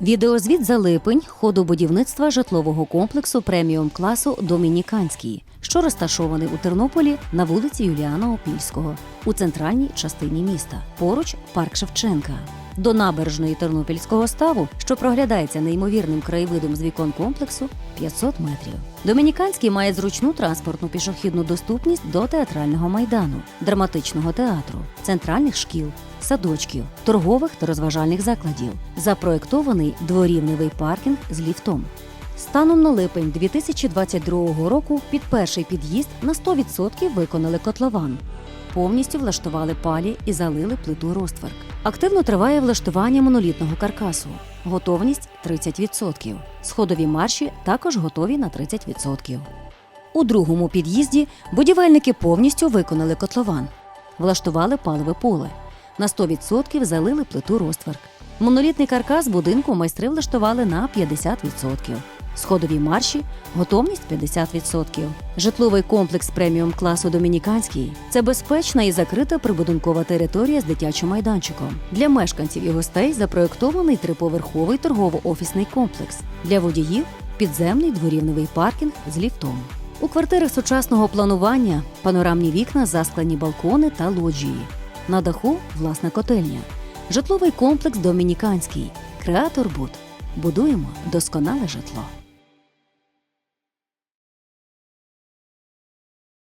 Відеозвіт за липень ходу будівництва житлового комплексу преміум класу Домініканський, що розташований у Тернополі на вулиці Юліана Опільського у центральній частині міста. Поруч парк Шевченка. До набережної Тернопільського ставу, що проглядається неймовірним краєвидом з вікон комплексу, 500 метрів. Домініканський має зручну транспортну пішохідну доступність до театрального майдану, драматичного театру, центральних шкіл, садочків, торгових та розважальних закладів. Запроектований дворівневий паркінг з ліфтом. Станом на липень 2022 року під перший під'їзд на 100% виконали котлован. Повністю влаштували палі і залили плиту розтверк. Активно триває влаштування монолітного каркасу. Готовність 30%. Сходові марші також готові на 30%. У другому під'їзді будівельники повністю виконали котлован, влаштували паливе поле. На 100% залили плиту розтверк. Монолітний каркас будинку майстри влаштували на 50%. Сходові марші готовність 50%. Житловий комплекс преміум класу Домініканський це безпечна і закрита прибудинкова територія з дитячим майданчиком. Для мешканців і гостей запроектований триповерховий торгово-офісний комплекс. Для водіїв підземний дворівневий паркінг з ліфтом. У квартирах сучасного планування панорамні вікна, засклені балкони та лоджії. На даху власна котельня. Житловий комплекс Домініканський. Креатор Буд. Будуємо досконале житло.